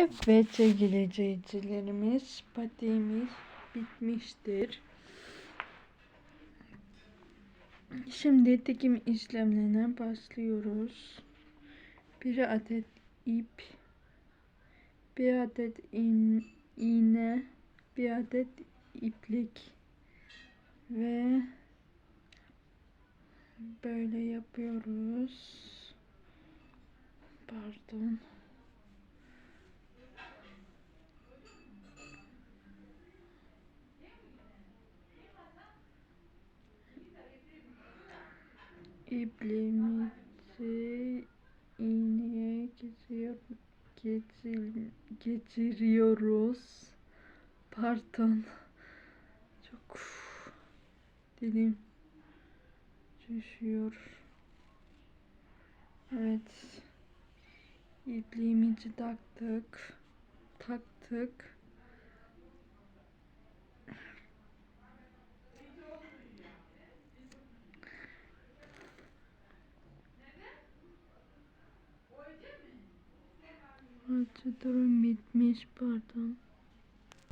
Evet sevgili izleyicilerimiz patiğimiz bitmiştir. Şimdi dikim işlemlerine başlıyoruz. Bir adet ip, bir adet in, iğne, bir adet iplik ve böyle yapıyoruz. Pardon. İpliğimizi iğneye geçiyor, geçir, geçiriyoruz. Pardon. Çok dilim düşüyor. Evet. İpliğimizi taktık. Taktık. Prosedürüm bitmiş pardon.